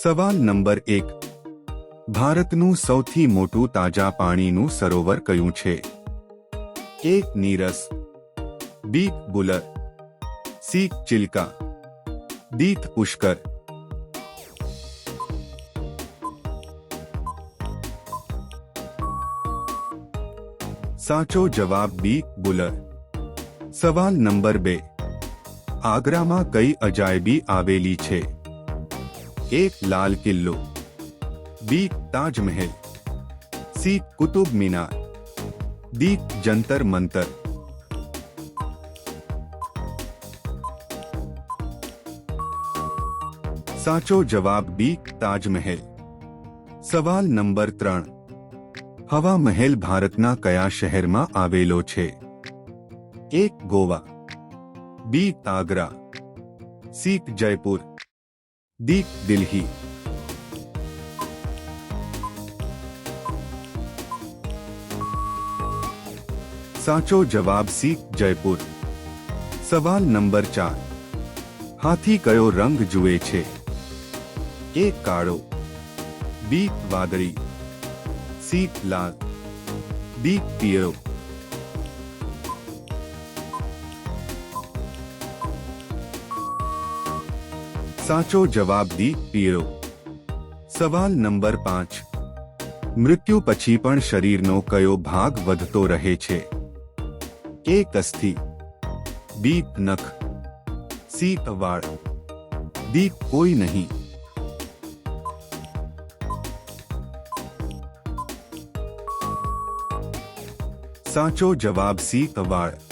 સવાલ નંબર એક ભારતનું સૌથી મોટું તાજા પાણીનું સરોવર કયું છે એ નીરસ બી બુલર સી ચિલ્કા દીત પુષ્કર સાચો જવાબ બી બુલર સવાલ નંબર બે આગ્રામાં કઈ અજાયબી આવેલી છે एक लाल किल्लो B Taj Mahal C Qutub Minar D Jantar Mantar साचो जवाब बी ताजमहल सवाल नंबर त्रण हवा महल न क्या शहर में आलो एक Goa B Agra C Jaipur D Delhi साचो जवाब सीख जयपुर सवाल नंबर चार हाथी कयो रंग जुए छे ए काड़ो बी वादरी सी लाल डी पियरो साचो जवाब दी पिरो सवाल नंबर 5 मृत्यु પછી પણ શરીર નો કયો ભાગ વધતો રહે છે કે કસ્થિ બીપનક સી તવાડ બી કોઈ નહીં સાચો જવાબ સી તવાડ